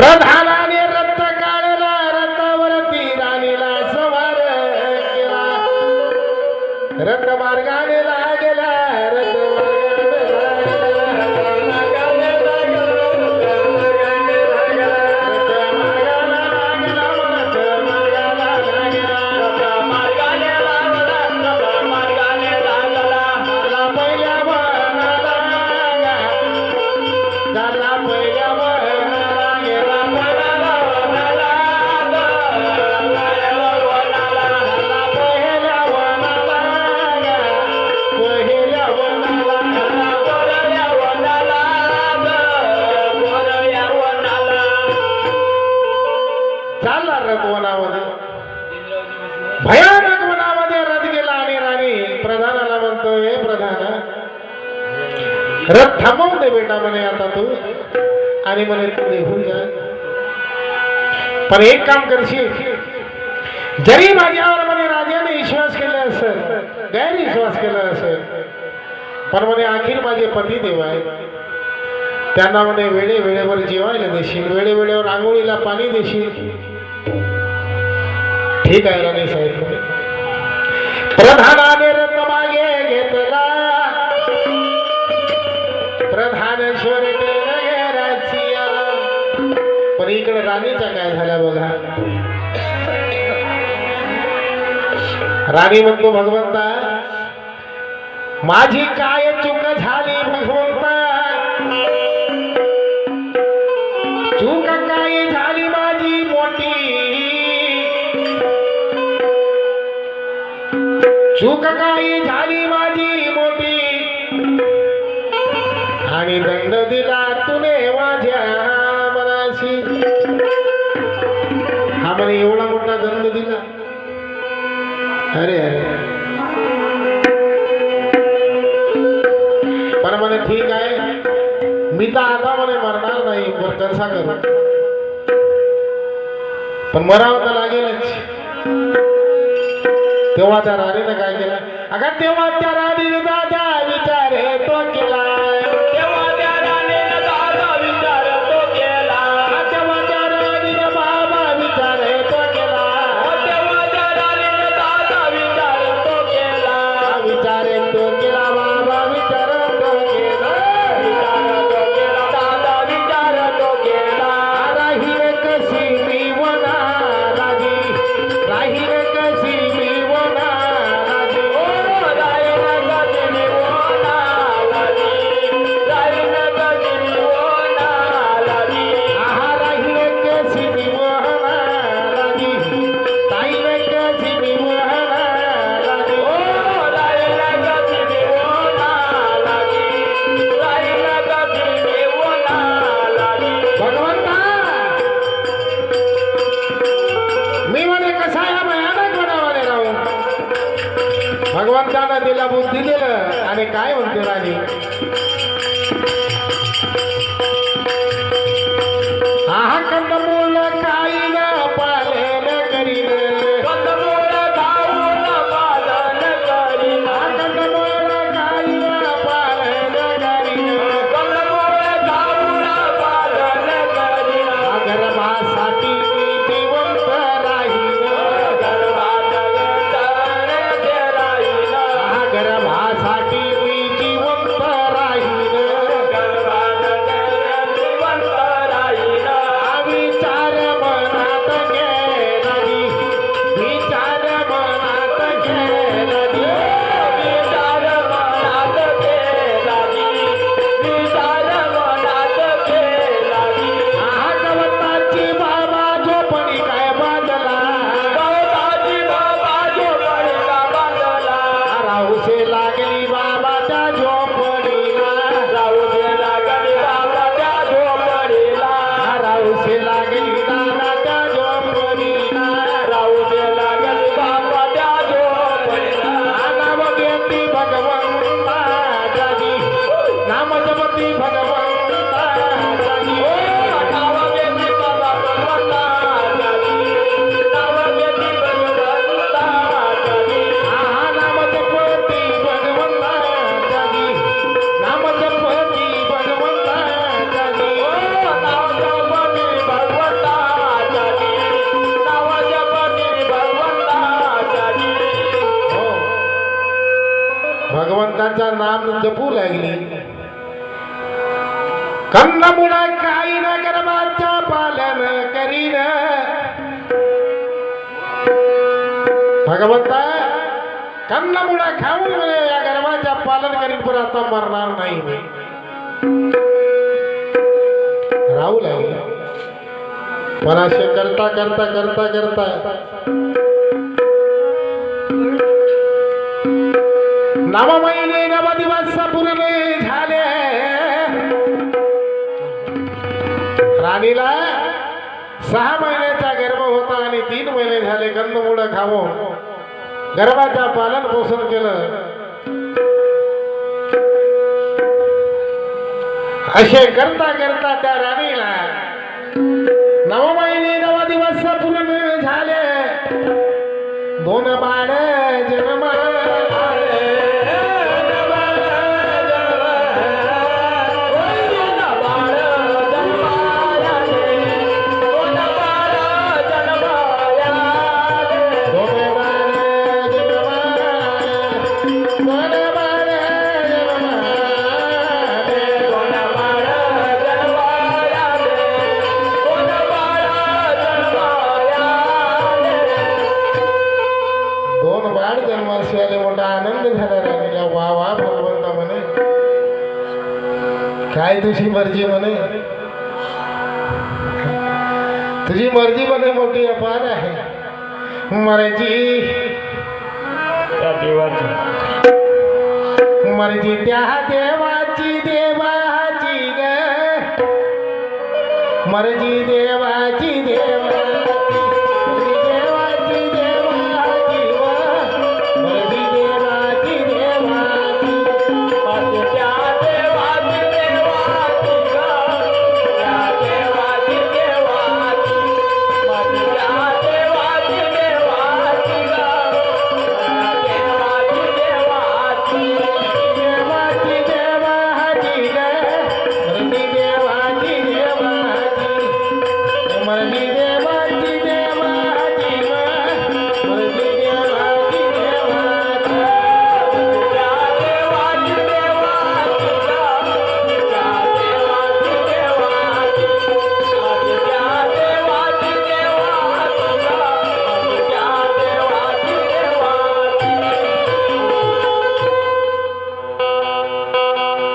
प्रधानाने म्हणे आता तू. आणि म्हणे तू निघून जा. पण एक काम करशील. जरी माझ्यावर म्हणे राजाने विश्वास केला असेल गैरविश्वास केला असेल पण म्हणे अखेर माझे पती देव आहे त्यांना म्हणे वेळे वेळेवर जेवायला देशील वेळेवेळेवर आंघोळीला पाणी देशील. ठीक आहे राणे साहेब. प्रधानाने प्रधानेश्वर पण इकडे राणीचा काय झाला बघा? राणी म्हणतो भगवंता माझी काय चूक झाली भगवंता? चूक काय झाली माझी मोठी? चूक काय झाली आणि दिला तुने माझ्या मनाशी. हा मला एवढा मोठा दंड दिला. अरे अरे. पण म्हणे ठीक आहे. मी तर आता म्हणे मरणार नाही पण कसा करू. पण मरावं तर लागेलच. तेव्हा त्या राणीनं काय केलं? अगं तेव्हा त्या राणीने दादा विचार हे तो केला. दिलं आणि काय म्हणतो राणी? नाम जपू लागली. कंदमुळा काही न कर्माच्या पालन करीन. भगवंता कंदमुळा खाऊन म्हणे या गर्भाच्या पालन करीन पण आता मरणार नाही मी. राहू लागले. पण असे करता करता करता करता नव महिने नव दिवस पूर्ण झाले. राणीला सहा महिन्याचा गर्भ होता आणि तीन महिने झाले कंदमुळं खाऊन. गर्भाचा पालन पोषण केलं. असे करता करता त्या राणीला नव महिने नव दिवस पूर्ण झाले. दोन बाळ जन्म तुझी मर्जी म्हणे. तुझी मर्जी म्हणे मोठी अपार आहे. मर्जी. मर्जी त्या देवाची देवाची ग. मर्जी देवाची देवाची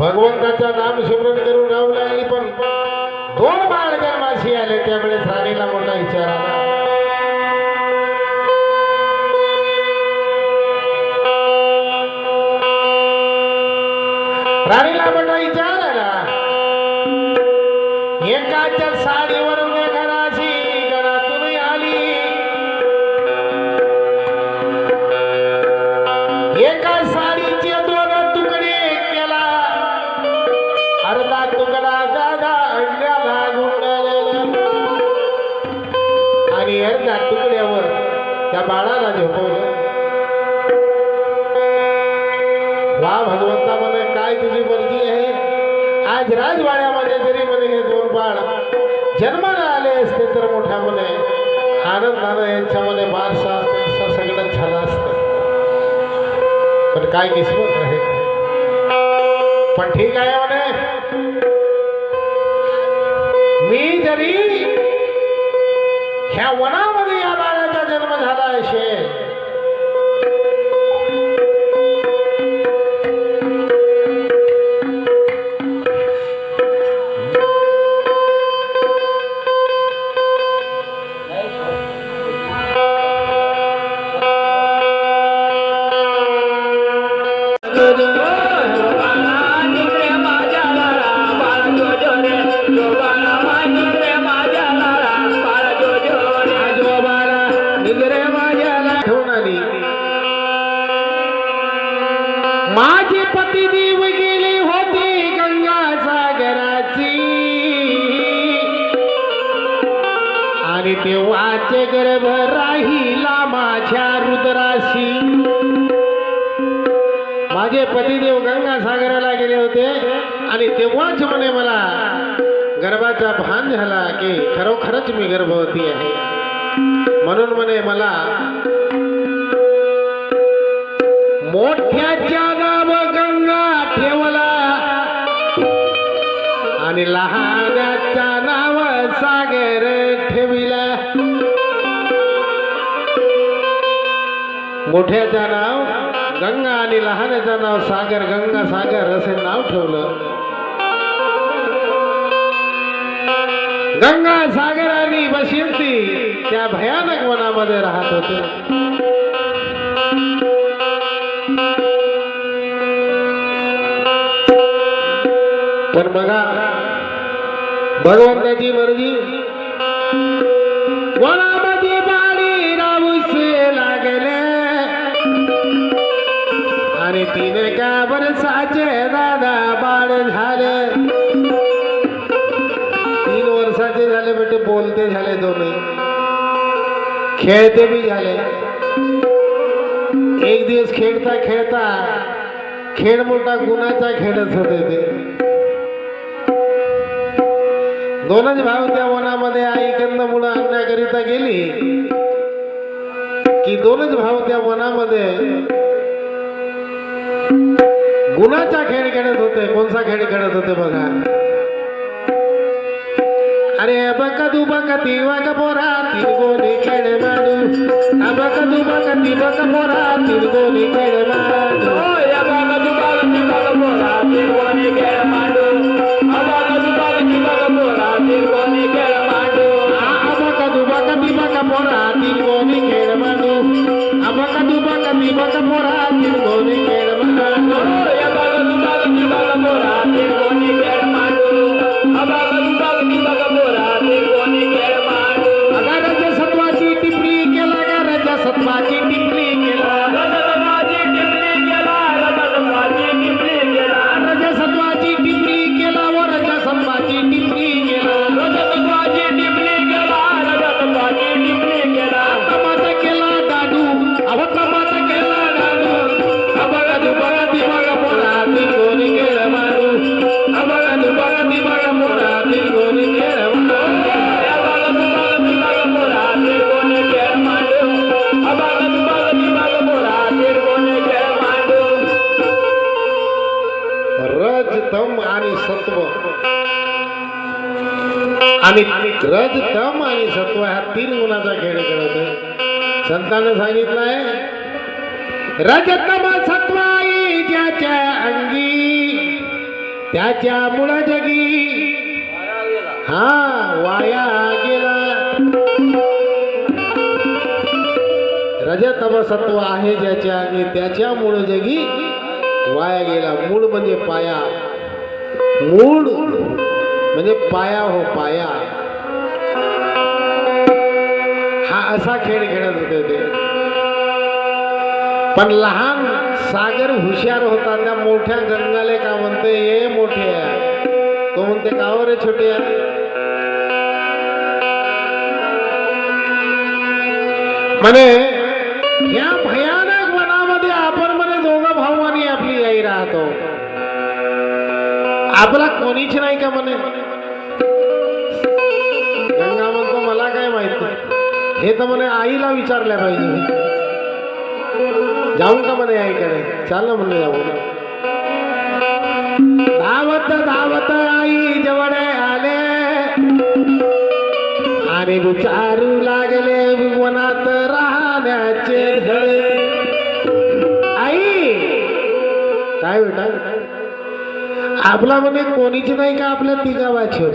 भगवंताचं नाम स्मरण करून राहू लागली पण दोन बाळ जन्माशी आले त्यावेळेस राणीला मोठा विचार आला. राणीला मोठा विचार आला. एकाच्या साडीवरून घराशी घरातून आली. एका बाळाला झोपवलं वा भगवंता म्हणे काय तुझी मर्जी आहे? आज राजवाड्यामध्ये जरी म्हणे हे दोन बाळ जन्माला आले असते तर मोठ्या म्हणे आनंदानं यांच्यामध्ये बारसा त्यांचं सगळं झालं असतं. पण काय किस्मत आहे? पण ठीक आहे म्हणे. मी जरी ह्या वनामध्ये या बाळाचा जन्म झाला असेल आजोबाला आणि तेव्हाचे गर्भ राहिला माझ्या रुद्राशी. माझे पतिदेव गंगा सागराला गेले होते आणि तेव्हाच म्हणे मला गर्भाचा भान झाला की खरोखरच मी गर्भवती आहे. म्हणून म्हणे मला मोठ्याच्या गाव गंगा ठेवला आणि लहानाच्या नाव सागर ठेविला. मोठ्याचं नाव गंगा आणि लहानाचं नाव सागर गंगा सागर असे नाव ठेवलं. गंगा सागर आणि बशिंती त्या भयानक वनामध्ये राहत होते. पण बघा भगवंताची मर्जी. वनामध्ये पाणी राहूस लागले. आणि तिने का वर्षाचे दादा बाळ झाले? तीन वर्षाचे झाले बेटे बोलते झाले दोन्ही. खेळते बी झाले. एक दिवस खेळता खेळता खेळ मोठा गुणाचा खेळच होते ते. दोनच भाव त्या वनामध्ये आई कंदमुळं आणण्याकरिता गेली. की दोनच भाव त्या वनामध्ये गुणाचा खेळ खेळत होते. कोणता खेळ खेळत होते बघा. अरे बका तू बका ती बका पोरा तिरगोनी खेळ माडू बका तू बका ती बका पोरा तिरगोनी खेळ माडू बका तू बका ती बका पोरा ती गोनी खेळ माडू सत्व. आणि रज तम आणि सत्व ह्या तीन गुणाचा खेळ खेळत आहे संतानं सांगितलंय रज तम सत्व ज्याच्या अंगी त्याच्या मुळ जगी हा वाया गेला. रजतम सत्व आहे ज्याच्या अंगी त्याच्या मुळ जगी वाया गेला. मूळ म्हणजे पाया. मूळ म्हणजे पाया हो पाया. हा असा खेळ खेळत होते ते. पण लहान सागर हुशार होता त्या मोठ्या गंगाले का म्हणते ये मोठे तो म्हणते का हो रे छोटे म्हणे आपला कोणीच नाही का म्हणे? गंगा म्हणतो मला काय माहिती? हे तर म्हणे आईला विचारल्या पाहिजे. जाऊन का म्हणे आईकडे? चाल ना म्हणले जाऊ. धावत धावत आई जवळ आले. आणि विचारू लागले मनात राहण्याचे धळे आई काय बेटा? आपला म्हणे कोणीच नाही का आपल्या तिघा वाचो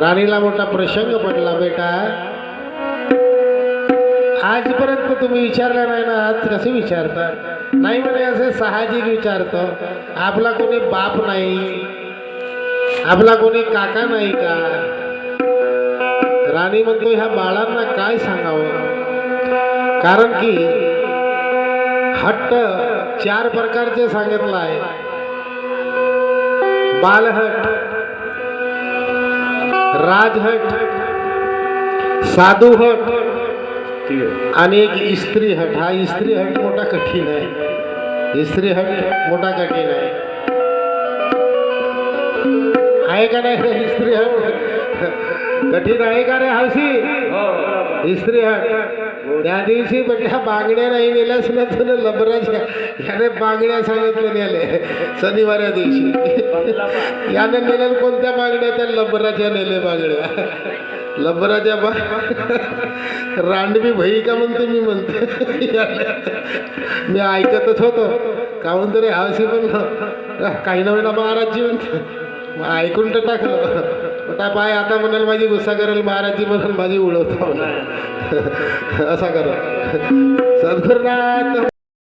राणीला मोठा प्रसंग पडला बेटा. आजपर्यंत तुम्ही विचारलं नाही ना आज कसे विचारता? नाही म्हणे असे साहजिक विचारतो. आपला कोणी बाप नाही. आपला कोणी काका नाही का? राणी म्हणतो ह्या बाळांना काय सांगावं? कारण की हट्ट चार प्रकारचे सांगितलं आहे. बालहट राजहट साधूहट एक स्त्री हट हा स्त्री हट मोठा कठीण आहे स्त्री हट मोठा कठीण आहे आहे का नाही स्त्री हट कठीण आहे का रे हौशी स्त्री हट त्या दिवशी म्हटल्या बांगड्या नाही नेल्यास ना तुला लबराच्या याने बांगड्या सांगितलं नेले शनिवाऱ्या दिवशी. याने नेल्या कोणत्या बांगड्या? त्या लबराच्या नेले बांगड्या. लबराच्या बा रांडवी भई का म्हणते मी म्हणते. मी ऐकतच होतो. काहून तरी हवशी पण काही ना म्हणा महाराजजी म्हणते मग ऐकून तर टाकलं. आता पाय आता म्हणाल माझी गुस्सा करेल महाराजजी म्हणाल माझी उडवतो असा करा. सद्गुरुनाथ